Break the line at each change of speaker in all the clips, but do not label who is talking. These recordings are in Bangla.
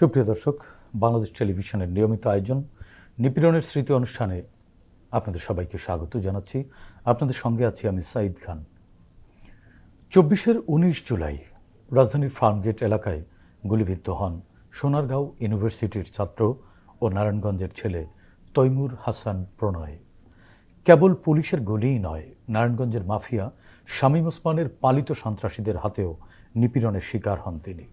সুপ্রিয় দর্শক, বাংলাদেশ টেলিভিশনের নিয়মিত আয়োজন নিপীড়নের স্মৃতি অনুষ্ঠানে আপনাদের সবাইকে স্বাগত জানাচ্ছি। আপনাদের সঙ্গে আছি আমি সাঈদ খান। চব্বিশের উনিশ জুলাই রাজধানীর ফার্মগেট এলাকায় গুলিবিদ্ধ হন সোনারগাঁও ইউনিভার্সিটির ছাত্র ও নারায়ণগঞ্জের ছেলে তৈমুর হাসান প্রণয়। কেবল পুলিশের গুলিই নয়, নারায়ণগঞ্জের মাফিয়া শামীম ওসমানের পালিত সন্ত্রাসীদের হাতেও নিপীড়নের শিকার হন তিনি।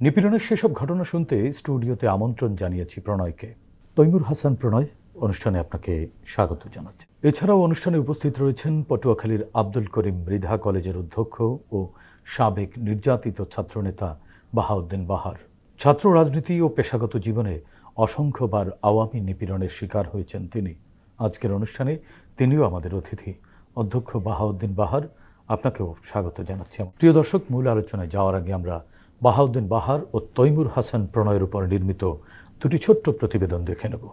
নিপীড়নের সেসব ঘটনা শুনতে স্টুডিওতে আমন্ত্রণ জানিয়েছি প্রণয়কে। তৈমুর হাসান প্রণয়, অনুষ্ঠানে আপনাকে স্বাগত জানাচ্ছি। এছাড়াও অনুষ্ঠানে উপস্থিত রয়েছেন পটুয়াখালীর আব্দুল করিম মৃধা কলেজের অধ্যক্ষ ও সাবেক নির্যাতিত ছাত্রনেতা বাহাউদ্দিন বাহার। ছাত্র রাজনীতি ও পেশাগত জীবনে অসংখ্যবার আওয়ামী নিপীড়নের শিকার হয়েছেন তিনি। আজকের অনুষ্ঠানে তিনিও আমাদের অতিথি। অধ্যক্ষ বাহাউদ্দিন বাহার, আপনাকেও স্বাগত জানাচ্ছি। প্রিয় দর্শক, মূল আলোচনায় যাওয়ার আগে আমরা বাহাউদ্দিন বাহার ও তৈমুর হাসান প্রণয়ের উপর নির্মিত দুটি ছোট্ট প্রতিবেদন দেখে নেব।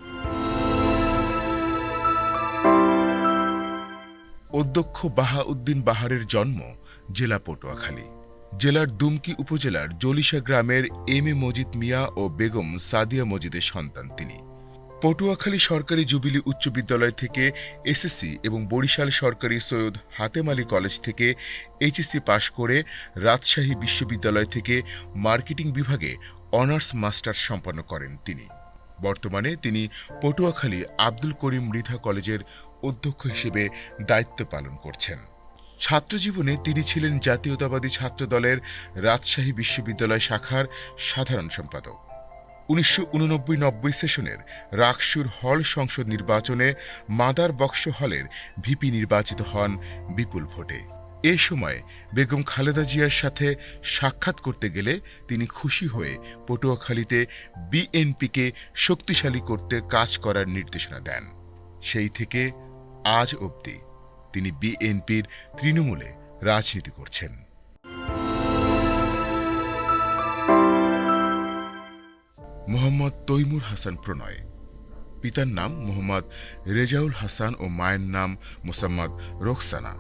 অধ্যক্ষ বাহাউদ্দিন বাহারের জন্ম জেলা পটুয়াখালী। জেলার দুমকি উপজেলার জলিসা গ্রামের এম এ মজিদ মিয়া ও বেগম সাদিয়া মজিদের সন্তান তিনি। পটুয়াখালী সরকারি জুবিলি উচ্চ বিদ্যালয় থেকে এসএসসি এবং বরিশাল সরকারি সৈয়দ হাতেম আলী কলেজ থেকে এইচএসসি পাশ করে রাজশাহী বিশ্ববিদ্যালয় থেকে মার্কেটিং বিভাগে অনার্স মাস্টার সম্পন্ন করেন তিনি। বর্তমানে তিনি পটুয়াখালী আব্দুল করিম মৃধা কলেজের অধ্যক্ষ হিসেবে দায়িত্ব পালন করছেন। ছাত্রজীবনে তিনি ছিলেন জাতীয়তাবাদী ছাত্র দলের রাজশাহী বিশ্ববিদ্যালয় শাখার সাধারণ সম্পাদক। উনিশশো উননব্বই নব্বই সেশনের রাকসুর হল সংসদ নির্বাচনে মাদার বক্স হলের ভিপি নির্বাচিত হন বিপুল ভোটে। এ সময় বেগম খালেদা জিয়ার সাথে সাক্ষাৎ করতে গেলে তিনি খুশি হয়ে পটুয়াখালীতে বিএনপিকে শক্তিশালী করতে কাজ করার নির্দেশনা দেন। সেই থেকে আজ অবধি তিনি বিএনপির তৃণমূলে রাজনীতি করছেন। মোহাম্মদ তৈমুর হাসান প্রণয়। পিতার নাম মোহাম্মদ রেজাউল হাসান ও মায়ের নাম মোসাম্মদ রোকসানা।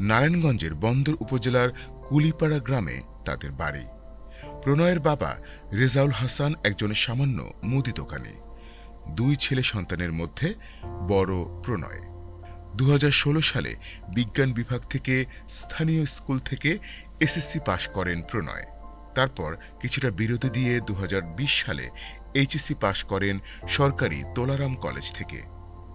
নারায়ণগঞ্জের বন্দর উপজেলার কুলিপাড়া গ্রামে তাদের বাড়ি। প্রণয়ের বাবা রেজাউল হাসান একজন সামান্য মুদি দোকানি। দুই ছেলে সন্তানের মধ্যে বড় প্রণয়। দু হাজার ষোলো সালে বিজ্ঞান বিভাগ থেকে স্থানীয় স্কুল থেকে এসএসসি পাশ করেন প্রণয়। তারপর কিছুটা বিরতি দিয়ে দু হাজার বিশ সালে এইচএসসি পাশ করেন সরকারি তোলারাম কলেজ থেকে।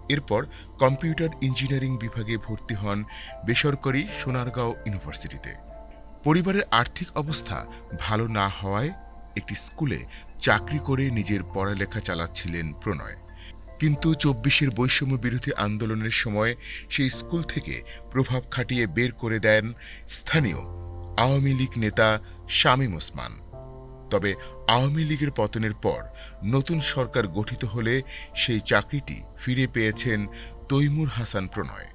এরপর কম্পিউটার ইঞ্জিনিয়ারিং বিভাগে ভর্তি হন বেসরকারি সোনারগাঁও ইউনিভার্সিটিতে। পরিবারের আর্থিক অবস্থা ভালো না হওয়ায় একটি স্কুলে চাকরি করে নিজের পড়ালেখা চালাচ্ছিলেন প্রণয়। কিন্তু চব্বিশের বৈষম্য বিরোধী আন্দোলনের সময় সেই স্কুল থেকে প্রভাব খাটিয়ে বের করে দেন স্থানীয় আওয়ামী লীগ নেতা শামীম ওসমান। তবে আওয়ামী লীগের পতনের পর নতুন সরকার গঠিত হলে সেই চাকরিটি ফিরে পেয়েছেন তৈমুর হাসান প্রণয়।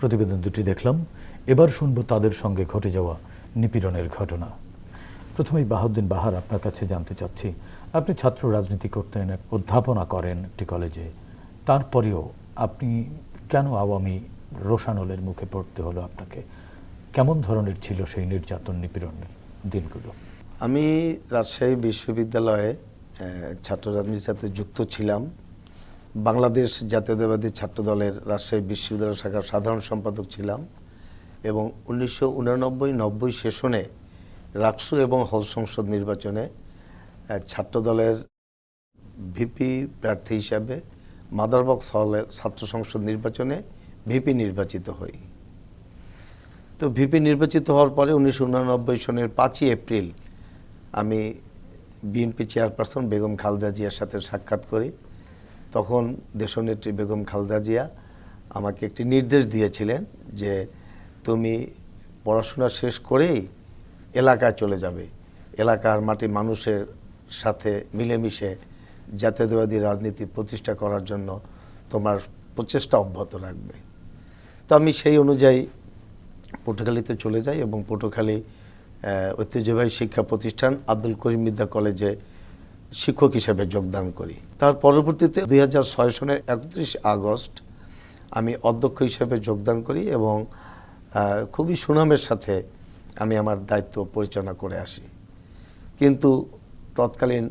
প্রতিবেদন দুটি দেখলাম। এবার শুনব তাদের সঙ্গে ঘটে যাওয়া নিপীড়নের ঘটনা। প্রথমেই বাহাউদ্দিন বাহার আপনার কাছে জানতে চাচ্ছি। আপনি ছাত্র রাজনীতি করতেন, অধ্যাপনা করেন একটি কলেজে। তারপরেও আপনি কেন আওয়ামী রোশানলের মুখে পড়তে হলো আপনাকে? কেমন ধরনের ছিল সেই নির্যাতন নিপীড়নের দিনগুলো?
আমি রাজশাহী বিশ্ববিদ্যালয়ে ছাত্র রাজনীতির সাথে যুক্ত ছিলাম। বাংলাদেশ জাতীয়তাবাদী ছাত্র দলের রাজশাহী বিশ্ববিদ্যালয় শাখার সাধারণ সম্পাদক ছিলাম এবং উনিশশো উনানব্বই নব্বই সেশনে রাকসু এবং হল সংসদ নির্বাচনে ছাত্র দলের ভিপি প্রার্থী হিসাবে মাদারবক্স হলে ছাত্র সংসদ নির্বাচনে ভিপি নির্বাচিত হই। তো ভিপি নির্বাচিত হওয়ার পরে উনিশশো উনানব্বই সনের পাঁচই এপ্রিল আমি বিএনপি চেয়ারপারসন বেগম খালেদা জিয়ার সাথে সাক্ষাৎ করি। তখন দেশনেত্রী বেগম খালেদা জিয়া আমাকে একটি নির্দেশ দিয়েছিলেন যে তুমি পড়াশোনা শেষ করেই এলাকায় চলে যাবে। এলাকার মাটি মানুষের সাথে মিলেমিশে জাতীয়তাবাদী রাজনীতি প্রতিষ্ঠা করার জন্য তোমার প্রচেষ্টা অব্যাহত রাখবে। তো আমি সেই অনুযায়ী পটুখালীতে চলে যাই এবং পটুখালী ঐতিহ্যবাহী শিক্ষা প্রতিষ্ঠান আব্দুল করিম বিদ্যা কলেজে শিক্ষক হিসেবে যোগদান করি। তার পরবর্তীতে দুই হাজার ছয় সনের একত্রিশ আগস্ট আমি অধ্যক্ষ হিসেবে যোগদান করি এবং খুবই সুনামের সাথে আমি আমার দায়িত্ব পরিচালনা করে আসি। কিন্তু তৎকালীন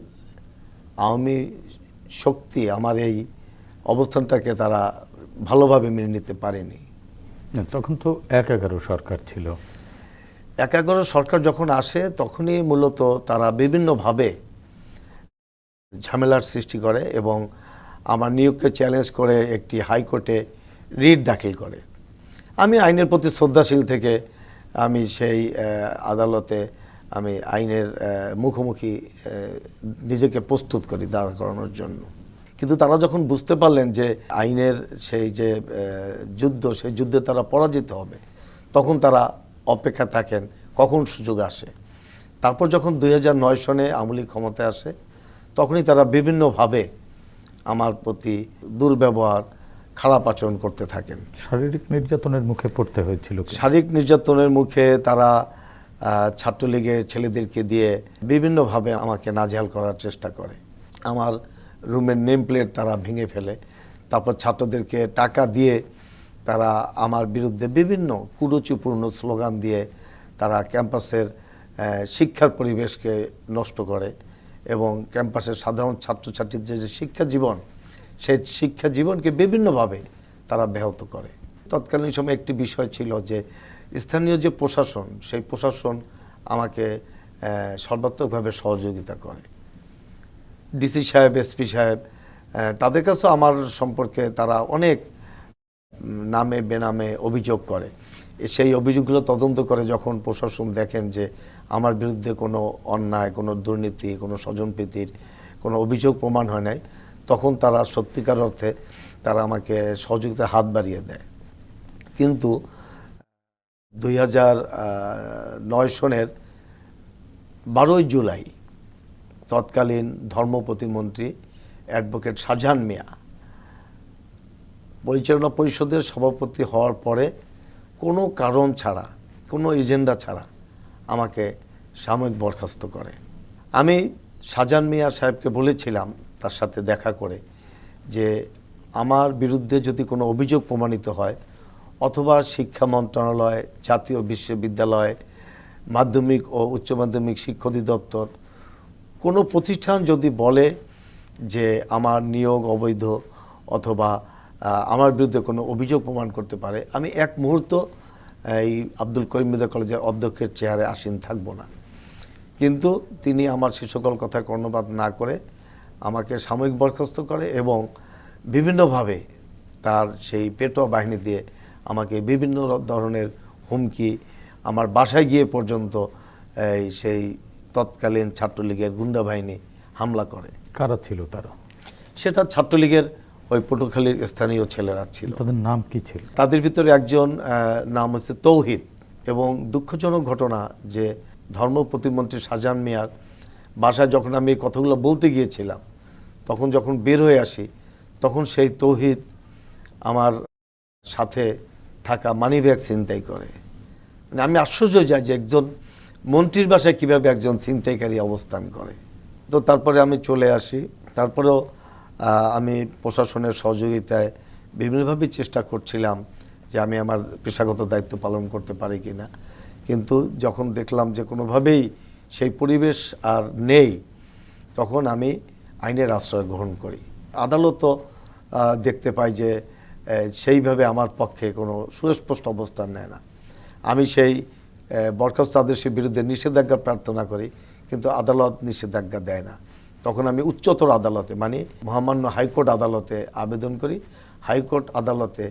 আওয়ামী শক্তি আমার এই অবস্থানটাকে তারা ভালোভাবে মেনে নিতে পারেনি।
তখন তো এক এগারো সরকার ছিল।
এক এগারো সরকার যখন আসে তখনই মূলত তারা বিভিন্নভাবে ঝামেলার সৃষ্টি করে এবং আমার নিয়োগকে চ্যালেঞ্জ করে একটি হাইকোর্টে রিট দাখিল করে। আমি আইনের প্রতি শ্রদ্ধাশীল থেকে আমি সেই আদালতে আমি আইনের মুখোমুখি নিজেকে প্রস্তুত করি দাঁড়া করানোর জন্য। কিন্তু তারা যখন বুঝতে পারলেন যে আইনের সেই যে যুদ্ধ সেই যুদ্ধে তারা পরাজিত হবে তখন তারা অপেক্ষা থাকেন কখন সুযোগ আসে। তারপর যখন দুই নয় সনে আমলি ক্ষমতায় আসে তখনই তারা বিভিন্নভাবে আমার প্রতি দুর্ব্যবহার খারাপ আচরণ করতে থাকেন।
শারীরিক নির্যাতনের মুখে পড়তে হয়েছিল
শারীরিক নির্যাতনের মুখে তারা ছাত্রলীগের ছেলেদেরকে দিয়ে বিভিন্নভাবে আমাকে নাজেহাল করার চেষ্টা করে। আমার রুমের নেম প্লেট তারা ভেঙে ফেলে। তারপর ছাত্রদেরকে টাকা দিয়ে তারা আমার বিরুদ্ধে বিভিন্ন কুরুচিপূর্ণ স্লোগান দিয়ে তারা ক্যাম্পাসের শিক্ষার পরিবেশকে নষ্ট করে এবং ক্যাম্পাসের সাধারণ ছাত্রছাত্রীদের যে শিক্ষা জীবন, সেই শিক্ষা জীবনকে বিভিন্নভাবে তারা ব্যাহত করে। তৎকালীন সময় একটি বিষয় ছিল যে স্থানীয় যে প্রশাসন, সেই প্রশাসন আমাকে সর্বাত্মকভাবে সহযোগিতা করে। ডিসি সাহেব, এসপি সাহেব তাদের কাছেও আমার সম্পর্কে তারা অনেক নামে বেনামে অভিযোগ করে। সেই অভিযোগগুলো তদন্ত করে যখন প্রশাসন দেখেন যে আমার বিরুদ্ধে কোনো অন্যায়, কোনো দুর্নীতি, কোনো স্বজনপ্রীতির কোনো অভিযোগ প্রমাণ হয় নাই, তখন তারা সত্যিকার অর্থে তারা আমাকে সহযোগিতার হাত বাড়িয়ে দেয়। কিন্তু দুই নয় সনের বারোই জুলাই তৎকালীন ধর্ম প্রতিমন্ত্রী অ্যাডভোকেট শাহজাহান মিয়া পরিচালনা পরিষদের সভাপতি হওয়ার পরে কোনো কারণ ছাড়া, কোনো এজেন্ডা ছাড়া আমাকে সাময়িক বরখাস্ত করে। আমি শাহজাহান মিয়া সাহেবকে বলেছিলাম তার সাথে দেখা করে যে আমার বিরুদ্ধে যদি কোনো অভিযোগ প্রমাণিত হয় অথবা শিক্ষা মন্ত্রণালয়, জাতীয় বিশ্ববিদ্যালয়, মাধ্যমিক ও উচ্চ মাধ্যমিক শিক্ষা অধিদপ্তর, কোনো প্রতিষ্ঠান যদি বলে যে আমার নিয়োগ অবৈধ অথবা আমার বিরুদ্ধে কোনো অভিযোগ প্রমাণ করতে পারে, আমি এক মুহূর্ত, এই আব্দুল করিম মির্জা কলেজের অধ্যক্ষের চেয়ারে আসীন থাকব না। কিন্তু তিনি আমার সে সকল কথায় কর্ণপাত না করে আমাকে সাময়িক বরখাস্ত করে এবং বিভিন্নভাবে তার সেই পেটোয়া বাহিনী দিয়ে আমাকে বিভিন্ন ধরনের হুমকি আমার বাসায় গিয়ে পর্যন্ত এই সেই তৎকালীন ছাত্রলীগের গুন্ডা বাহিনী হামলা করে।
কারা ছিল তারা?
সেটা ছাত্রলীগের ওই পটুখালীর স্থানীয় ছেলেরা ছিল।
তাদের নাম কি ছিল?
তাদের ভিতরে একজন নাম হচ্ছে তৌহিদ এবং দুঃখজনক ঘটনা যে ধর্ম প্রতিমন্ত্রী শাহজাহান মিয়ার বাসায় যখন আমি এই কথাগুলো বলতে গিয়েছিলাম তখন যখন বের হয়ে আসি তখন সেই তৌহিদ আমার সাথে থাকা মানি ব্যাগ ছিনতাই করে। মানে আমি আশ্চর্য যাই যে একজন মন্ত্রীর বাসায় কীভাবে একজন ছিনতাইকারী অবস্থান করে। তো তারপরে আমি চলে আসি। তারপরেও আমি প্রশাসনের সহযোগিতায় বিভিন্নভাবে চেষ্টা করছিলাম যে আমি আমার পেশাগত দায়িত্ব পালন করতে পারি কি না কিন্তু যখন দেখলাম যে কোনোভাবেই সেই পরিবেশ আর নেই, তখন আমি আইনের আশ্রয় গ্রহণ করি। আদালতও দেখতে পাই যে সেইভাবে আমার পক্ষে কোনো সুস্পষ্ট অবস্থান নেয় না। আমি সেই বরখাস্ত আদেশের বিরুদ্ধে নিষেধাজ্ঞা প্রার্থনা করি, কিন্তু আদালত নিষেধাজ্ঞা দেয় না। তখন আমি উচ্চতর আদালতে মানে মহামান্য হাইকোর্ট আদালতে আবেদন করি। হাইকোর্ট আদালতে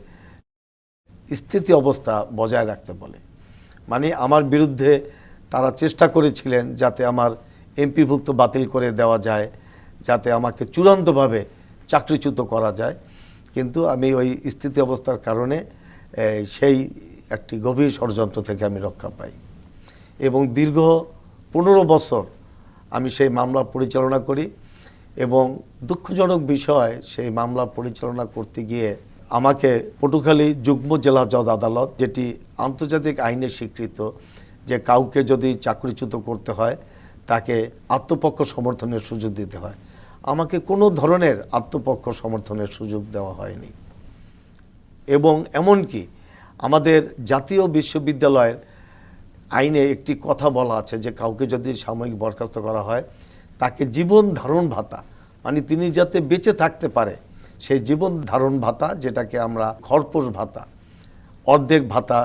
স্থিতি অবস্থা বজায় রাখতে বলে। মানে আমার বিরুদ্ধে তারা চেষ্টা করেছিলেন যাতে আমার এমপিভুক্ত বাতিল করে দেওয়া যায়, যাতে আমাকে চূড়ান্তভাবে চাকরিচ্যুত করা যায়। কিন্তু আমি ওই স্থিতি অবস্থার কারণে সেই একটি গভীর ষড়যন্ত্র থেকে আমি রক্ষা পাই। এবং দীর্ঘ পনেরো বছর আমি সেই মামলা পরিচালনা করি এবং দুঃখজনক বিষয়, সেই মামলা পরিচালনা করতে গিয়ে আমাকে পটুখালী যুগ্ম জেলা জজ আদালত, যেটি আন্তর্জাতিক আইনে স্বীকৃত, যে কাউকে যদি চাকরিচ্যুত করতে হয়, তাকে আত্মপক্ষ সমর্থনের সুযোগ দিতে হয়। আমাকে কোনো ধরনের আত্মপক্ষ সমর্থনের সুযোগ দেওয়া হয়নি। এবং এমনকি আমাদের জাতীয় বিশ্ববিদ্যালয়ের আইনে একটি কথা বলা আছে যে কাউকে যদি সাময়িক বরখাস্ত করা হয়, তাকে জীবন ধারণ ভাতা মানে তিনি যাতে বেঁচে থাকতে পারে, সেই জীবন ধারণ ভাতা যেটাকে আমরা খরপোশ ভাতা, অর্ধেক ভাতা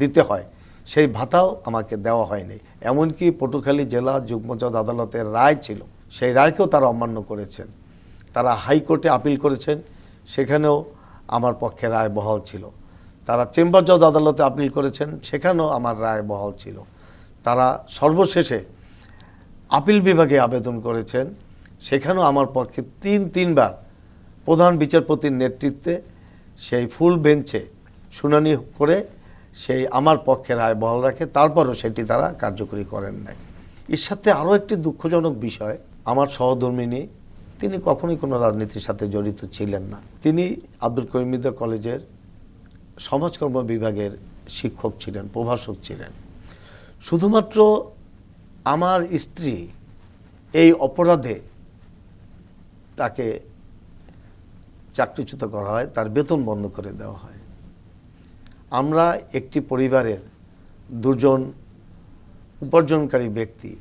দিতে হয়, সেই ভাতাও আমাকে দেওয়া হয়নি। এমনকি পটুখালী জেলা যুগ্মজজ আদালতের রায় ছিল সেই রায়কেও তারা অমান্য করেছেন। তারা হাইকোর্টে আপিল করেছেন, সেখানেও আমার পক্ষে রায় বহাল ছিল। তারা চেম্বার জজ আদালতে আপিল করেছেন, সেখানেও আমার রায় বহাল ছিল। তারা সর্বশেষে আপিল বিভাগে আবেদন করেছেন, সেখানেও আমার পক্ষে তিন, তিনবার প্রধান বিচারপতির নেতৃত্বে সেই ফুল বেঞ্চে শুনানি করে সেই আমার পক্ষে রায় বহাল রাখে, তারপরও সেটি তারা কার্যকরী করেন নাই। এর সাথে আরও একটি দুঃখজনক বিষয় আমার সহধর্মিনী তিনি কখনোই কোনো রাজনীতির সাথে জড়িত ছিলেন না। তিনি আব্দুল করিমিদ্দা কলেজের সমাজকর্ম বিভাগের শিক্ষক ছিলেন, প্রভাষক ছিলেন। শুধুমাত্র আমার স্ত্রী এই অপরাধে তাকে চাকরিচ্যুত করা হয়, তার বেতন বন্ধ করে দেওয়া হয়। আমরা একটি পরিবারের দুজন উপার্জনকারী ব্যক্তি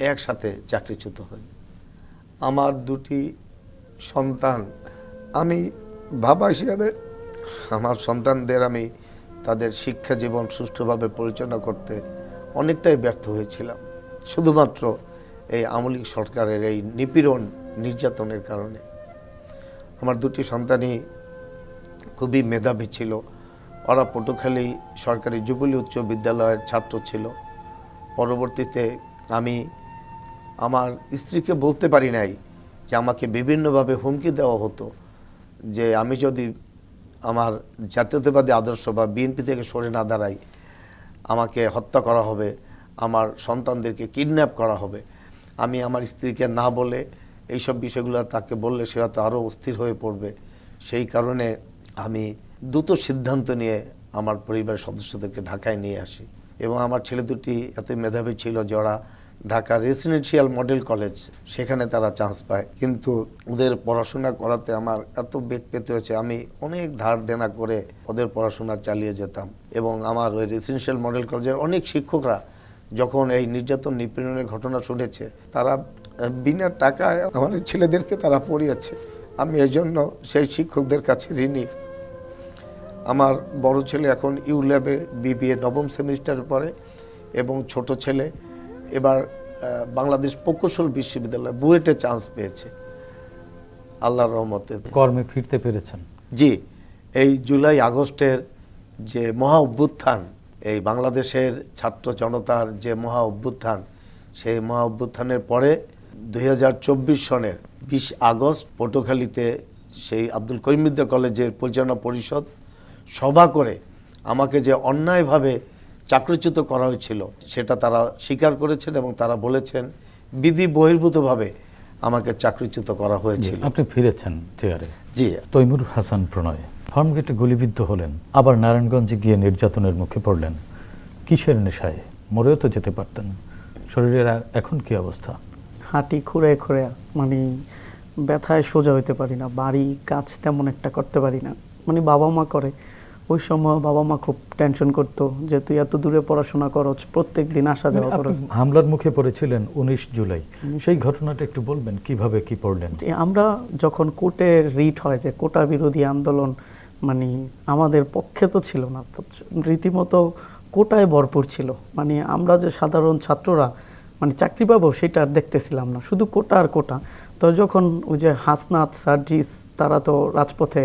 একসাথে চাকরিচ্যুত হই। আমার দুটি সন্তান, আমি বাবা হিসাবে, আমার সন্তানদের আমি তাদের শিক্ষা জীবন সুষ্ঠুভাবে পরিচালনা করতে অনেকটাই ব্যর্থ হয়েছিলাম। শুধুমাত্র এই আমলিক সরকারের এই নিপীড়ন নির্যাতনের কারণে। আমার দুটি সন্তানই খুবই মেধাবী ছিল। ওরা পটুখালী সরকারি যুবলী উচ্চ বিদ্যালয়ের ছাত্র ছিল। পরবর্তীতে আমি আমার স্ত্রীকে বলতে পারি নাই যে আমাকে বিভিন্নভাবে হুমকি দেওয়া হতো যে আমি যদি আমার জাতীয়তাবাদী আদর্শ বা বিএনপি থেকে সরে না দাঁড়াই, আমাকে হত্যা করা হবে, আমার সন্তানদেরকে কিডন্যাপ করা হবে, আমি আমার স্ত্রীকে না বলে এইসব বিষয়গুলো তাকে বললে সে হয়তো আরও অস্থির হয়ে পড়বে। সেই কারণে আমি দ্রুত সিদ্ধান্ত নিয়ে আমার পরিবারের সদস্যদেরকে ঢাকায় নিয়ে আসি। এবং আমার ছেলে দুটি এত মেধাবী ছিল যে ওরা ঢাকা রেসিডেন্সিয়াল মডেল কলেজ, সেখানে তারা চান্স পায়। কিন্তু ওদের পড়াশোনা করাতে আমার এত বেগ পেতে হয়েছে, আমি অনেক ধার দেনা করে ওদের পড়াশোনা চালিয়ে যেতাম। এবং আমার ওই রেসিডেন্সিয়াল মডেল কলেজের অনেক শিক্ষকরা যখন এই নির্যাতন নিপীড়নের ঘটনা শুনেছে, তারা বিনা টাকায় আমার ছেলেদেরকে তারা পড়িয়েছে। আমি এই জন্য সেই শিক্ষকদের কাছে ঋণী। আমার বড় ছেলে এখন ইউ ল্যাবে বিবিএ নবম সেমিস্টারে পড়ে এবং ছোট ছেলে এবার বাংলাদেশ প্রকৌশল বিশ্ববিদ্যালয় বুয়েটে চান্স পেয়েছে। আল্লাহর রহমতে।
কর্মে ফিরতে পেরেছেন।
জি এই জুলাই আগস্টের যে মহা অভ্যুত্থান এই বাংলাদেশের ছাত্র জনতার যে মহা অভ্যুত্থান সেই মহা অভ্যুত্থানের পরে দুই হাজার চব্বিশ সনের বিশ আগস্ট পটুখালীতে সেই আব্দুল করিমুদ্দা কলেজের পরিচালনা পরিষদ সভা করে আমাকে যে অন্যায়ভাবে চাকরিচ্যুত করা হয়েছিল সেটা তারা স্বীকার করেছেন এবং তারা বলেছেন বিধি বহির্ভূতভাবে আমাকে চাকরিচ্যুত করা হয়েছিল।
আপনি ফিরেছেন চেয়ারে।
জি।
তৈমুর হাসান প্রণয় ফার্মগেটে গুলিবিদ্ধ হলেন আবার নারায়ণগঞ্জে গিয়ে নির্যাতনের মুখে পড়লেন। কিসের নেশায়? মরেও তো যেতে পারতেন। শরীরের এখন কি অবস্থা?
হাঁটি খুঁড়ে খুঁড়ে মানে ব্যথায় সোজা হইতে পারি না বাড়ি কাজ তেমন একটা করতে পারি না। মানে বাবা মা করে ওই সময় বাবা মা খুব টেনশন করতো যে তুই এত দূরে পড়াশোনা করছ প্রত্যেক দিন আসা যাওয়া
মানে
করছ
হামলার মুখে পড়েছিলেন উনিশ জুলাই। সেই ঘটনাটা একটু বলবেন কীভাবে কি পড়লেন?
আমরা যখন কোর্টে রিট হয় যে কোটা বিরোধী আন্দোলন মানে আমাদের পক্ষে তো ছিল না রীতিমতো কোটায় ভরপুর ছিল। মানে আমরা যে সাধারণ ছাত্ররা মানে চাকরি পাবো সেটা আর দেখতেছিলাম না শুধু কোটা আর কোটা। তো যখন ওই যে হাসনাত সার্জিস তারা তো রাজপথে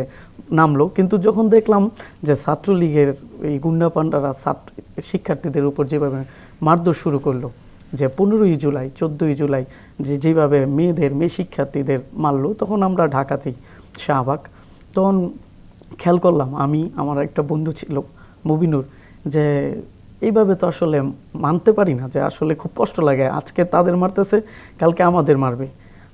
নামলো কিন্তু যখন দেখলাম যে ছাত্রলীগের এই গুন্ডা পান্ডারা ছাত্র শিক্ষার্থীদের উপর যেভাবে মারধর শুরু করল যে পনেরোই জুলাই চোদ্দোই জুলাই যে যেভাবে মেয়েদের মেয়ে শিক্ষার্থীদের মারলো তখন আমরা ঢাকাতেই শাহবাগ। তখন খেয়াল করলাম আমি আমার একটা বন্ধু ছিল মুবিনুর যে এইভাবে তো আসলে মানতে পারি না যে আসলে খুব কষ্ট লাগে আজকে তাদের মারতেছে কালকে আমাদের মারবে।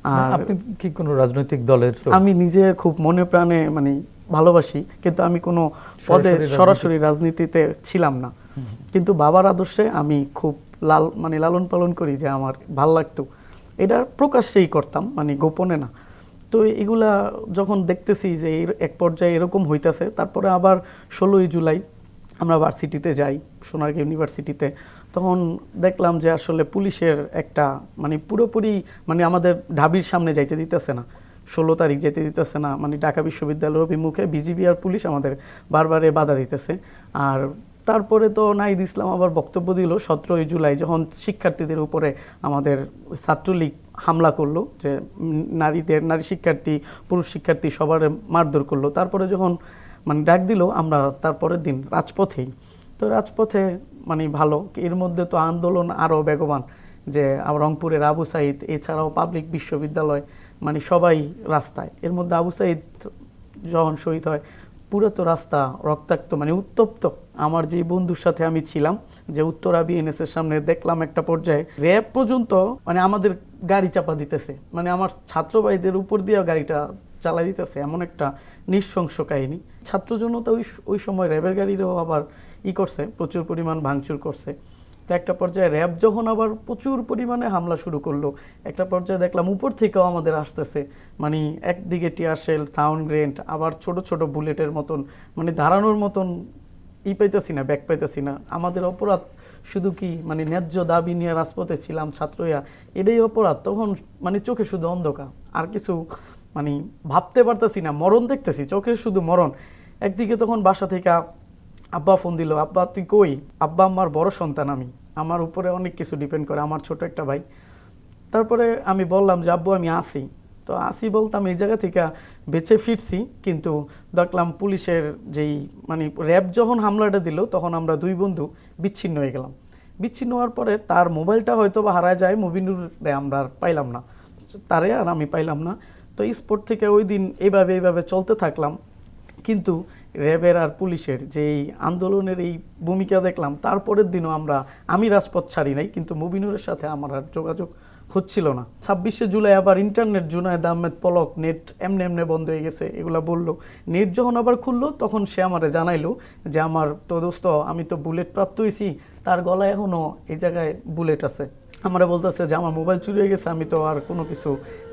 আর
আপনি কি কোনো রাজনৈতিক দলের
আমি নিজে খুব মনে প্রাণে মানে ভালোবাসি কিন্তু আমি কোনো পদে
সরাসরি
রাজনীতিতে ছিলাম না। কিন্তু বাবার আদর্শে আমি খুব লাল মানে লালন পালন করি যে আমার ভালো লাগতো। এটা প্রকাশ্যেই করতাম মানে গোপনে না। তো এগুলা যখন দেখতেছি যে এক পর্যায়ে এরকম হইতেছে তারপরে আবার ষোলোই জুলাই আমরা ভার্সিটিতে যাই সোনারগাঁ ইউনিভার্সিটিতে। তখন দেখলাম যে আসলে পুলিশের একটা মানে পুরোপুরি মানে আমাদের ঢাবির সামনে যাইতে দিতেছে না। ষোলো তারিখ যেতে দিতেছে না। মানে ঢাকা বিশ্ববিদ্যালয়ের অভিমুখে বিজিবি আর পুলিশ আমাদের বারবারে বাধা দিতেছে। আর তারপরে তো নাইদ ইসলাম আবার বক্তব্য দিল, সতেরোই জুলাই যখন শিক্ষার্থীদের উপরে আমাদের ছাত্রলীগ হামলা করল, যে নারীদের, নারী শিক্ষার্থী, পুরুষ শিক্ষার্থী সবার মারধর করল। তারপরে যখন মানে ডাক দিল, আমরা তারপরের দিন রাজপথেই। তো রাজপথে মানে ভালো, এর মধ্যে তো আন্দোলন আরও বেগবান, যে রংপুরের আবু সাইদ, এছাড়াও পাবলিক বিশ্ববিদ্যালয় মানে সবাই রাস্তায়। এর মধ্যে আবু সাইদ যখন শহীদ হয় পুরো তো রাস্তা রক্তাক্ত মানে উত্তপ্ত। আমার যে বন্ধুর সাথে আমি ছিলাম, যে উত্তরা বিএনএস এর সামনে দেখলাম একটা পর্যায়ে, র্যাব পর্যন্ত মানে আমাদের গাড়ি চাপা দিতেছে। মানে আমার ছাত্র ভাইদের উপর দিয়ে গাড়িটা চালাই দিতেছে, এমন একটা নৃশংস কাহিনী। ছাত্র জনতা ওই ওই সময় র্যাবের গাড়িরও আবার ই করছে, প্রচুর পরিমাণ ভাঙচুর করছে। তো একটা পর্যায়ে র্যাব যখন আবার প্রচুর পরিমাণে হামলা শুরু করল, একটা পর্যায়ে দেখলাম উপর থেকেও আমাদের আসতেছে মানে একদিকে টিয়ার শেল, সাউন্ড গ্রেন্ট আবার ছোট ছোট বুলেটের মতন মানে দাঁড়ানোর মতন ই পাইতেছি না ব্যাক পাইতেছি না। আমাদের অপরাধ শুধু কি মানে ন্যায্য দাবি নিয়ে রাজপথে ছিলাম, ছাত্রইয়া, এটাই অপরাধ। তখন মানে চোখে শুধু অন্ধকার, আর কিছু মানে ভাবতে পারতেছি না, মরণ দেখতেছি, চোখে শুধু মরণ। একদিকে তখন বাসা থেকে আব্বা ফোন দিল, আব্বা, তুই কই? আব্বা, আমার বড় সন্তান আমি। আমার উপরে অনেক কিছু ডিপেন্ড করে, আমার ছোট একটা ভাই। তারপরে আমি বললাম যে, আব্বু, আমি আসি। তো আসি বলতাম এই জায়গা থেকে বেঁচে ফিরছি, কিন্তু দেখলাম পুলিশের যেই মানে র্যাব যখন হামলাটা দিল, তখন আমরা দুই বন্ধু বিচ্ছিন্ন হয়ে গেলাম। বিচ্ছিন্ন হওয়ার পরে তার মোবাইলটা হয়তো বা হারা যায়, মুবিনুরে আমরা আর পাইলাম না। তারে আর আমি পাইলাম না। তো স্পোর্ট থেকে ওই দিন এইভাবে এইভাবে চলতে থাকলাম। কিন্তু র্যাবের আর পুলিশের যে এই আন্দোলনের এই ভূমিকা দেখলাম, তারপরের দিনও আমরা, আমি রাজপথ ছাড়ি নাই, কিন্তু মুবিনুরের সাথে আমার আর যোগাযোগ হচ্ছিল না। ছাব্বিশে জুলাই আবার ইন্টারনেট, জুনায়দ আহমেদ পলক, নেট এমনি এমনি বন্ধ হয়ে গেছে, এগুলা বলল। নেট যখন আবার খুললো, তখন সে আমারে জানাইলো যে, আমার তো দোস্ত, আমি তো বুলেট প্রাপ্ত হয়েছি তার গলায় এখনও এই জায়গায় বুলেট আছে। আমরা বলতেছে যে আমার মোবাইল চুরি হয়ে গেছে আমি তো আর কোনো কিছু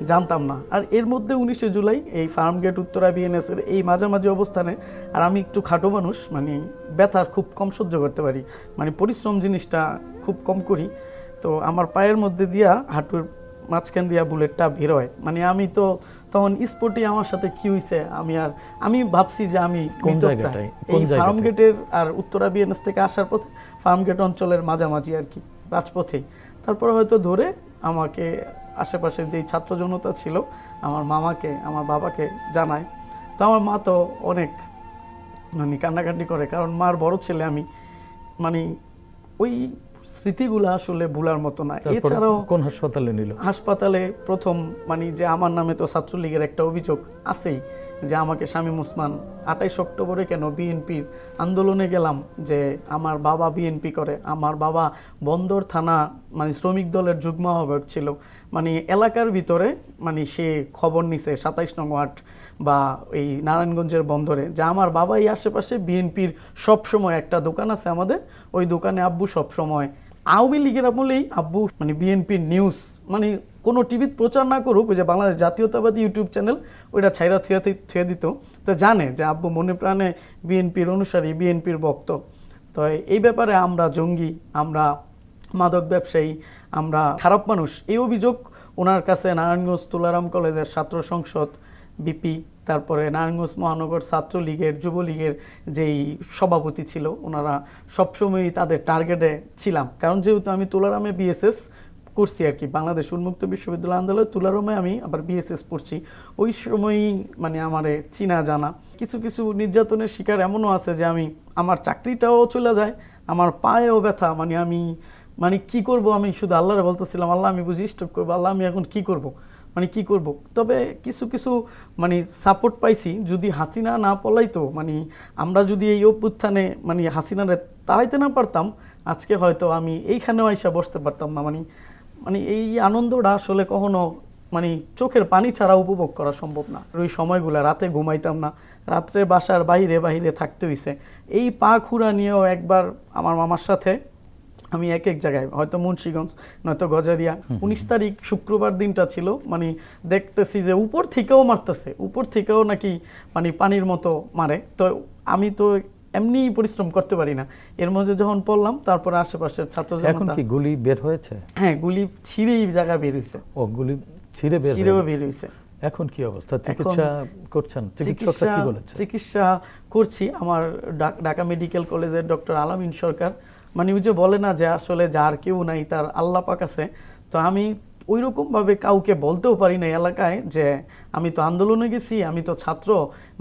জানতাম না। আর এর মধ্যে উনিশে জুলাই এই ফার্ম গেট উত্তরা বিএনএস এর এই মাঝামাঝি অবস্থানে আর আমি একটু খাটো মানুষ মানে ব্যথা খুব কম সহ্য করতে পারি মানে পরিশ্রম জিনিসটা খুব কম করি। তো আমার পায়ের মধ্যে দিয়া হাঁটুর মাঝখান দিয়া বুলেটটা বের হয়। মানে আমি তো তখন স্পোর্টে আমার সাথে কি হয়েছে আমি আর আমি ভাবছি যে আমি এই ফার্ম গেটের আর উত্তরা বিএনএস থেকে আসার পথে ফার্ম গেট অঞ্চলের মাঝামাঝি আর কি রাজপথেই তারপরে হয়তো ধরে আমাকে আশেপাশে যেই ছাত্র জনতা ছিল আমার মামাকে আমার বাবাকে জানায়। তো আমার মা তো অনেক মানে কান্নাকাটি করে কারণ মার বড় ছেলে আমি। মানে ওই স্মৃতিগুলো আসলে ভুলার মতো না। এছাড়াও
কোন হাসপাতালে নিল?
হাসপাতালে প্রথম মানে যে আমার নামে তো ছাত্রলীগের একটা অভিযোগ আছেই। যে আমাকে শামীম ওসমান আঠাইশ অক্টোবরে কেন বিএনপির আন্দোলনে গেলাম? যে আমার বাবা বিএনপি করে, আমার বাবা বন্দর থানা মানে শ্রমিক দলের যুগ্ম আহ্বায়ক ছিল। মানে এলাকার ভিতরে মানে সে খবর নিছে সাতাইশ নং ওয়ার্ড বা এই নারায়ণগঞ্জের বন্দরে, যে আমার বাবা এই আশেপাশে বিএনপির সবসময় একটা দোকান আছে আমাদের, ওই দোকানে আব্বু সবসময়। আওয়ামী লীগের আমলেই আব্বু মানে বিএনপির নিউজ মানে কোনো টিভিতে প্রচার না করুক যে বাংলাদেশ জাতীয়তাবাদী ইউটিউব চ্যানেল ওইটা ছাইরা থুয়া থুয়ে দিত। তো জানে যে আব্বু মনে প্রাণে বিএনপির অনুসারী, বিএনপির ভক্ত। তো এই ব্যাপারে আমরা জঙ্গি, আমরা মাদক ব্যবসায়ী, আমরা খারাপ মানুষ। এই অভিযোগ ওনার কাছে নারায়ণগঞ্জ তুলারাম কলেজের ছাত্র সংসদ, বিপি, তারপরে নারায়ণগঞ্জ মহানগর ছাত্রলীগের, যুবলীগের যেই সভাপতি ছিল, ওনারা সবসময়ই তাদের টার্গেটে ছিলাম। কারণ যেহেতু আমি তুলারামে বিএসএস করছি আর কি। বাংলাদেশ উন্মুক্ত বিশ্ববিদ্যালয় আন্দোলন, তুলারামে আমি আবার বিএসএস পড়ছি। ওই সময়ই মানে আমার চিনা জানা। কিছু কিছু নির্যাতনের শিকার এমনও আছে যে আমি, আমার চাকরিটাও চলে যায়, আমার পায়েও ব্যথা। মানে আমি মানে কি করব আমি? শুধু আল্লাহরে বলতেছিলাম, আল্লাহ, আমি বুঝি স্টপ করব। আল্লাহ, আমি এখন কি করব? মানে কি করব? তবে কিছু কিছু মানে সাপোর্ট পাইছি। যদি হাসিনা না পলাইতো মানে আমরা যদি এই অভ্যুত্থানে মানে হাসিনারে তাড়াইতে না পারতাম, আজকে হয়তো আমি এইখানেও আইসা বসতে পারতাম না। মানে মানে এই আনন্দটা আসলে কখনো মানে চোখের পানি ছাড়া উপভোগ করা সম্ভব না। ওই সময়গুলো রাতে ঘুমাইতাম না। রাত্রে বাসার বাইরে বাইরে থাকতে হইছে। এই পা খুঁড়া নিয়েও একবার আমার মামার সাথে আমি এক এক জায়গায় হয়তো মুন্সিগঞ্জ নয়তো গজারিয়া উনিশ তারিখ শুক্রবার দিনটা ছিল। মানে দেখতেছি যে উপর থেকেও মারতেছে। উপর থেকেও নাকি মানে পানির মতো মারে। তো আমি তো এমনি পরিশ্রম করতে পারি না। এর মধ্যে যখন পড়লাম তারপরে আশেপাশের ছাত্র
এখন কি গুলি বের হয়েছে?
হ্যাঁ গুলি ছিঁড়ে এই জায়গায় বের হয়েছে।
ও গুলি ছিঁড়ে বের
ছিঁড়েও বের হয়েছে।
এখন কি অবস্থা? চিকিৎসা করছেন? চিকিৎসকরা
চিকিৎসা
কি বলেছে?
চিকিৎসা করছি। আমার ঢাকা মেডিকেল কলেজের ডক্টর আলামিন সরকার। মানে ওই যে বলে না যে আসলে যার কেউ নাই তার আল্লাহ পাক আছে। তো আমি ওই রকম ভাবে কাউকে বলতেও পারি না এলাকায় যে আমি তো আন্দোলনে গেছি, আমি তো ছাত্র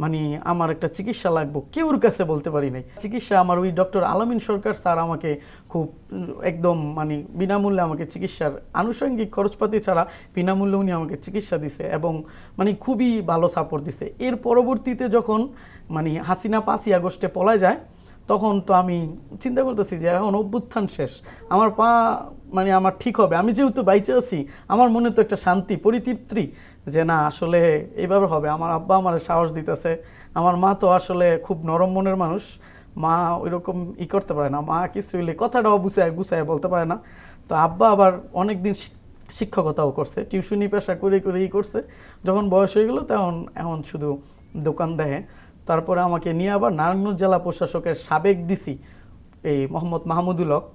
মানে আমার একটা চিকিৎসা লাগবো। কেউর কাছে বলতে পারি নাই। চিকিৎসা আমার ওই ডক্টর আলামিন সরকার স্যার আমাকে খুব, একদম মানে বিনামূল্যে আমাকে চিকিৎসার আনুষঙ্গিক খরচপাতি ছাড়া বিনামূল্যে উনি আমাকে চিকিৎসা দিছে এবং মানে খুবই ভালো সাপোর্ট দিছে। এর পরবর্তীতে যখন মানে হাসিনা পাঁচই আগস্টে পলায় যায়, তখন তো আমি চিন্তা করতেছি যে এখন অভ্যুত্থান শেষ। আমার পা মানে আমার ঠিক হবে। আমি যেহেতু বাইচে আছি আমার মনে তো একটা শান্তি, পরিতৃপ্তি যে না, আসলে এইভাবে হবে। আমার আব্বা আমার সাহস দিতেছে। আমার মা তো আসলে খুব নরম মনের মানুষ। মা ওইরকম ই করতে পারে না। মা কিছু হইলে কথাটাও গুছায় গুছায় বলতে পারে না। তো আব্বা আবার অনেকদিন শি- শিক্ষকতাও করছে। টিউশনি পেশা করে করে ই করছে। যখন বয়স হয়ে গেলো তখন, এখন শুধু দোকান দেয়। তারপরে আমাকে নিয়ে আবার নারায়ণগঞ্জ জেলা প্রশাসকের সাবেক ডিসি এই মোহাম্মদ মাহমুদুল হক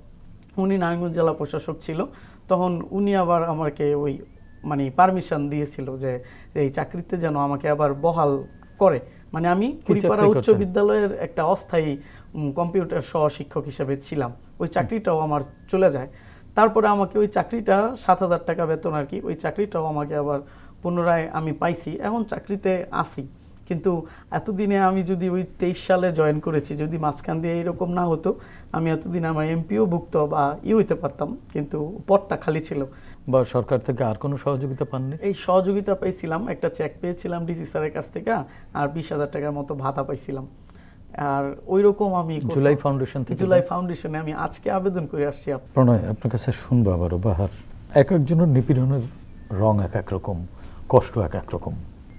উনি নারায়ণগঞ্জ জেলা প্রশাসক ছিল তখন উনি আবার আমাকে ওই মানে পারমিশন দিয়েছিল যে এই চাকরিতে যেন আমাকে আবার বহাল করে। মানে আমি কুড়িপাড়া উচ্চ বিদ্যালয়ের একটা অস্থায়ী কম্পিউটার সহ শিক্ষক হিসেবে ছিলাম। ওই চাকরিটাও আমার চলে যায়। তারপরে আমাকে ওই চাকরিটা সাত হাজার টাকা বেতন আর কি ওই চাকরিটাও আমাকে আবার পুনরায় আমি পাইছি। এখন চাকরিতে আসি কিন্তু এতদিনে আমি যদি ওই তেইশ সালে জয়েন করেছি যদি মাঝখান দিয়ে এরকম না হতো আমি এতদিন আমার এমপিও ভুক্ত বা ই হইতে পারতাম কিন্তু পদটা খালি ছিল।
বা সরকার থেকে আর কোনো সহযোগিতা পাননি?
এই সহযোগিতা পেয়েছিলাম একটা চেক পেয়েছিলাম ডিসি স্যারের কাছ থেকে আর বিশ হাজার টাকার মতো ভাতা পাইছিলাম। আর ওই রকম আমি
জুলাই ফাউন্ডেশন থেকে
জুলাই ফাউন্ডেশনে আমি আজকে আবেদন করে আসছি
প্রণয় আপনার কাছে শুনব আবারও বাহার। এক একজনের নিপীড়নের রং এক এক রকম কষ্ট এক এক রকম।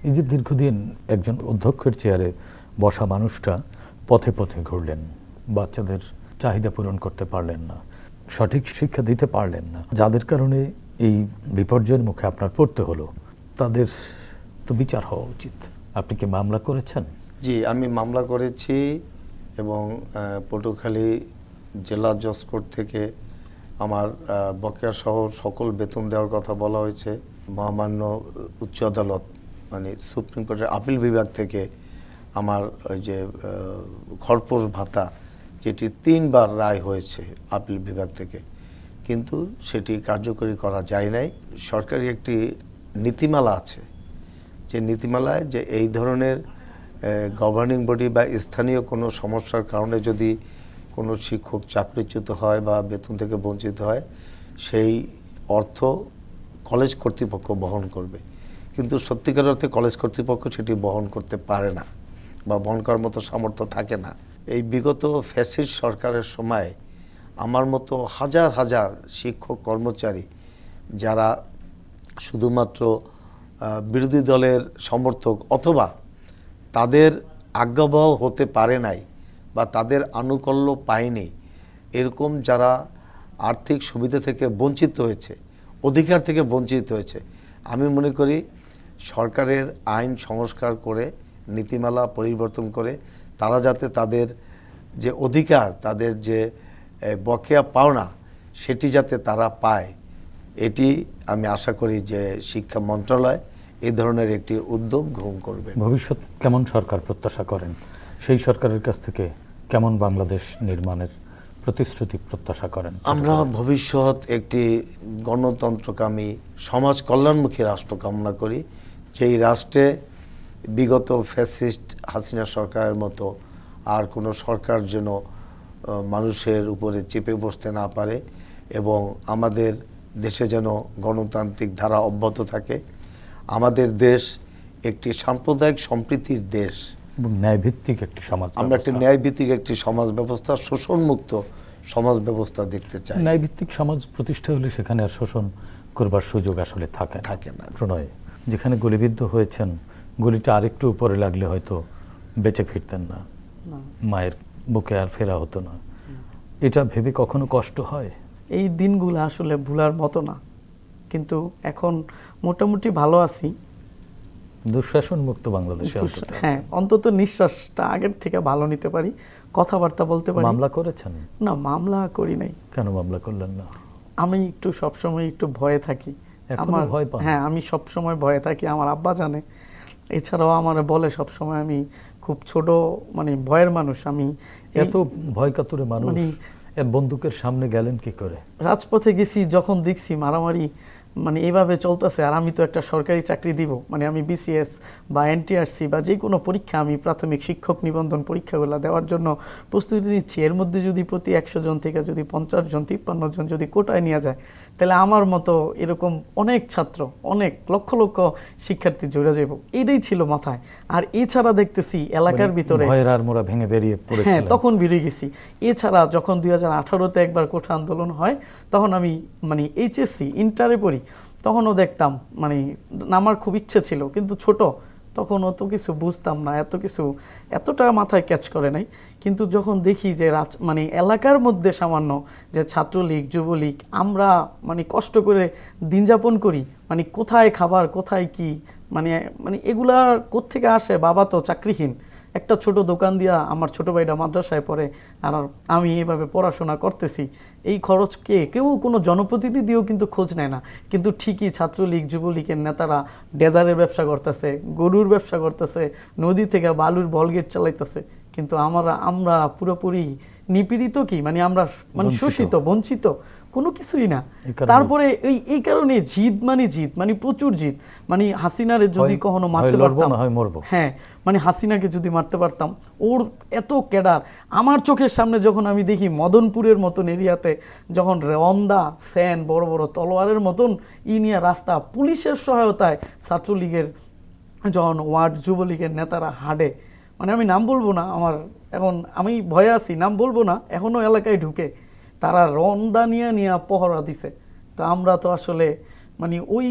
এই যে দীর্ঘদিন একজন অধ্যক্ষের চেয়ারে বসা মানুষটা পথে পথে ঘুরলেন বাচ্চাদের চাহিদা পূরণ করতে পারলেন না সঠিক শিক্ষা দিতে পারলেন না। যাদের কারণে এই বিপর্যয়ের মুখে আপনার পড়তে হলো তাদের তো বিচার হওয়া উচিত। আপনি কি মামলা করেছেন?
জি আমি মামলা করেছি এবং আহ, পটুয়াখালী জেলা জজ কোর্ট থেকে আমার বকেয়া সহ সকল বেতন দেওয়ার কথা বলা হয়েছে। মহামান্য উচ্চ আদালত মানে সুপ্রিম কোর্টের আপিল বিভাগ থেকে আমার ওই যে খরপোশ ভাতা, যেটি তিনবার রায় হয়েছে আপিল বিভাগ থেকে, কিন্তু সেটি কার্যকরী করা যায় নাই। সরকারি একটি নীতিমালা আছে, যে নীতিমালায় যে এই ধরনের গভর্নিং বডি বা স্থানীয় কোনো সমস্যার কারণে যদি কোনো শিক্ষক চাকরিচ্যুত হয় বা বেতন থেকে বঞ্চিত হয়, সেই অর্থ কলেজ কর্তৃপক্ষ বহন করবে। কিন্তু সত্যিকার অর্থে কলেজ কর্তৃপক্ষ সেটি বহন করতে পারে না বা বহন করার মতো সামর্থ্য থাকে না। এই বিগত ফ্যাসিস্ট সরকারের সময় আমার মতো হাজার হাজার শিক্ষক কর্মচারী যারা শুধুমাত্র বিরোধী দলের সমর্থক অথবা তাদের আজ্ঞাবহ হতে পারে নাই বা তাদের আনুকল্য পায়নি, এরকম যারা আর্থিক সুবিধা থেকে বঞ্চিত হয়েছে, অধিকার থেকে বঞ্চিত হয়েছে, আমি মনে করি সরকারের আইন সংস্কার করে নীতিমালা পরিবর্তন করে তারা যাতে তাদের যে অধিকার তাদের যে বকেয়া পাওনা সেটি যাতে তারা পায় এটি আমি আশা করি যে শিক্ষা মন্ত্রণালয় এ ধরনের একটি উদ্যোগ গ্রহণ করবে।
ভবিষ্যৎ কেমন সরকার প্রত্যাশা করেন? সেই সরকারের কাছ থেকে কেমন বাংলাদেশ নির্মাণের প্রতিশ্রুতি প্রত্যাশা করেন?
আমরা ভবিষ্যৎ একটি গণতন্ত্রকামী সমাজ কল্যাণমুখী রাষ্ট্র কামনা করি। যেই রাষ্ট্রে বিগত ফ্যাসিস্ট হাসিনা সরকারের মতো আর কোনো সরকার যেন মানুষের উপরে চেপে বসতে না পারে এবং আমাদের দেশে যেন গণতান্ত্রিক ধারা অব্যাহত থাকে আমাদের দেশ একটি সাম্প্রদায়িক সম্প্রীতির দেশ
এবং ন্যায়ভিত্তিক একটি সমাজ
আমরা একটি ন্যায়ভিত্তিক একটি সমাজ ব্যবস্থা শোষণমুক্ত সমাজ ব্যবস্থা দেখতে চাই
ন্যায়ভিত্তিক সমাজ প্রতিষ্ঠা হলে সেখানে আর শোষণ করবার সুযোগ আসলে থাকে না।
থাকে না।
প্রণয় যেখানে গুলিবিদ্ধ হয়েছেন গুলিটা আরেকটু উপরে লাগলে হয়তো বেঁচে ফিরতেন না। মায়ের বুকে আর ফেরা হতো না। এটা ভেবে কখনো কষ্ট হয়?
এই দিনগুলো আসলে ভুলার মতো না। কিন্তু এখন মোটামুটি ভালো আছি।
দুঃশাসন মুক্ত বাংলাদেশে
হ্যাঁ অন্তত নিঃশ্বাসটা আগের থেকে ভালো নিতে পারি কথাবার্তা বলতে পারি।
মামলা করেছেন?
না মামলা করি নাই।
কেন মামলা করলেন না?
আমি একটু সবসময় একটু ভয়ে থাকি।
এখনও ভয় পাই
হ্যাঁ আমি সব সময় ভয়ে থাকি আমার আব্বা জানে। এছাড়াও আমার বলে সব সময় আমি খুব ছোট মানে ভয়ের মানুষ আমি
এত ভয় কাতুরে মানুষ
মানে-
বন্দুকের সামনে গেলেন কি করে?
রাজপথে গেছি যখন দেখছি মারামারি মানে এইভাবে চলতেছে আর আমি তো একটা সরকারি চাকরি দিব মানে আমি বিসিএস বা এনটিআরসি বা যে কোনো পরীক্ষা আমি প্রাথমিক শিক্ষক নিবন্ধন পরীক্ষাগুলো দেওয়ার জন্য প্রস্তুতি নিচ্ছি। এর মধ্যে যদি প্রতি একশো জন থেকে যদি পঞ্চাশ জন তিপ্পান্ন জন যদি কোটায় নিয়ে যায় তাহলে আমার মতো এরকম অনেক ছাত্র অনেক লক্ষ লক্ষ শিক্ষার্থী জুড়ে যাব। এটাই ছিল মাথায়। আর এছাড়া দেখতেছি এলাকার
মানে
ভিতরে
মোরা ভেঙে বেরিয়ে
হ্যাঁ তখন বেরিয়ে গেছি। এছাড়া যখন দুই হাজার আঠারোতে একবার কোঠা আন্দোলন হয় তখন আমি মানে এইচএসসি ইন্টারে পড়ি। তখনও দেখতাম মানে নামার খুব ইচ্ছে ছিল কিন্তু ছোট। তখন অত কিছু বুঝতাম না, এত কিছু, এতটা মাথায় ক্যাচ করে নাই। কিন্তু যখন দেখি যে রাজ মানে এলাকার মধ্যে সামান্য যে ছাত্রলীগ, যুবলীগ, আমরা মানে কষ্ট করে দিন যাপন করি মানে কোথায় খাবার, কোথায় কি মানে মানে এগুলা কোত্থেকে আসে? বাবা তো চাকরিহীন। একটা ছোট দোকান দিয়া আমার ছোট ভাইটা মাদ্রাসায় পড়ে, আর আমি এভাবে পড়াশোনা করতেছি। এই খরচ কে কেউ কোনো জনপ্রতিনিধিও কিন্তু খোঁজ নেয় না। কিন্তু ঠিকই ছাত্রলীগ যুবলীগের নেতারা ডেজারের ব্যবসা করতেছে গরুর ব্যবসা করতেছে নদী থেকে বালুর বলগেট চালাইতেছে। কিন্তু আমরা আমরা পুরোপুরি নিপীড়িত কি? মানে আমরা মানে শোষিত বঞ্চিত। কোনো কিছুই না। তারপরে এই এই কারণে জিদ মানে জিদ মানে প্রচুর জিদ। মানে হাসিনারে যদি কখনো মারতে পারতাম
হয়
মানে হাসিনাকে যদি মারতে পারতাম ওর এত ক্যাডার। আমার চোখের সামনে যখন আমি দেখি মদনপুরের মতন এরিয়াতে যখন রন্দা স্যান বড় বড় তলোয়ারের মতন ই নিয়ে রাস্তা পুলিশের সহায়তায় ছাত্রলীগের যখন ওয়ার্ড যুবলীগের নেতারা হাঁটে মানে আমি নাম বলব না আমার এখন আমি ভয়ে আছি নাম বলব না এখনও এলাকায় ঢুকে। তারা রন্দা নিয়ে নিয়ে পহরা দিছে। তো আমরা তো আসলে মানে ওই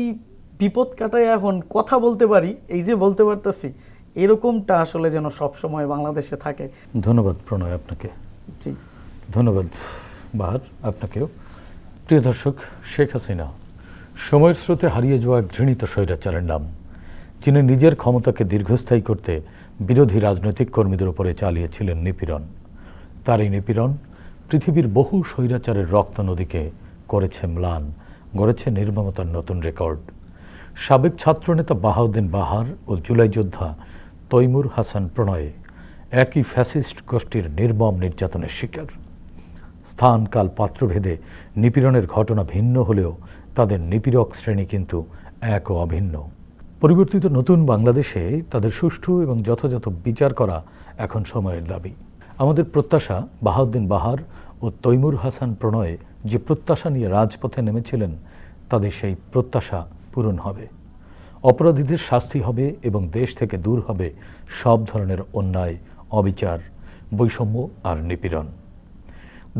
বিপদ কাটায় এখন কথা বলতে পারি এই যে বলতে পারতেছি এরকমটা আসলে যেন সবসময় বাংলাদেশে থাকে।
ধন্যবাদ প্রণয় আপনাকে।
জি।
ধন্যবাদ বাহার আপনাকেও। প্রিয় দর্শক শেখ হাসিনা সময়ের স্রোতে হারিয়ে যাওয়া এক ঘৃণিত স্বৈরাচারের নাম যিনি নিজের ক্ষমতাকে দীর্ঘস্থায়ী করতে বিরোধী রাজনৈতিক কর্মীদের উপরে চালিয়েছিলেন নিপীড়ন। তার এই নিপীড়ন পৃথিবীর বহু স্বৈরাচারের রক্ত নদীকে করেছে ম্লান, গড়েছে নির্মমতার নতুন রেকর্ড। সাবেক ছাত্রনেতা বাহাউদ্দিন বাহার ও জুলাই যোদ্ধা তৈমুর হাসান প্রণয়ে একই ফ্যাসিস্ট গোষ্ঠীর নির্মম নির্যাতনের শিকার। স্থান, কাল, পাত্রভেদে নিপীড়নের ঘটনা ভিন্ন হলেও তাদের নিপীড়ক শ্রেণি কিন্তু এক ও অভিন্ন। পরিবর্তিত নতুন বাংলাদেশে তাদের সুষ্ঠু এবং যথাযথ বিচার করা এখন সময়ের দাবি। আমাদের প্রত্যাশা বাহাউদ্দিন বাহার ও তৈমুর হাসান প্রণয়ে যে প্রত্যাশা নিয়ে রাজপথে নেমেছিলেন, তাদের সেই প্রত্যাশা পূরণ হবে। অপরাধীদের শাস্তি হবে এবং দেশ থেকে দূর হবে সব ধরনের অন্যায়, অবিচার, বৈষম্য আর নিপীড়ন।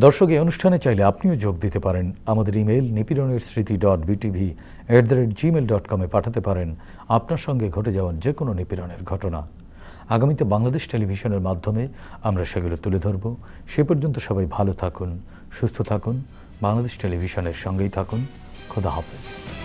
দর্শক, এই অনুষ্ঠানে চাইলে আপনিও যোগ দিতে পারেন। আমাদের ইমেল নিপীড়নের স্মৃতি dot BTV at the rate Gmail dot কমে পাঠাতে পারেন। আপনার সঙ্গে ঘটে যাওয়া যে কোনো নিপীড়নের ঘটনা আগামীতে বাংলাদেশ টেলিভিশনের মাধ্যমে আমরা সেগুলো তুলে ধরব। সে পর্যন্ত সবাই ভালো থাকুন, সুস্থ থাকুন, বাংলাদেশ টেলিভিশনের সঙ্গেই থাকুন। খোদা হাফেজ।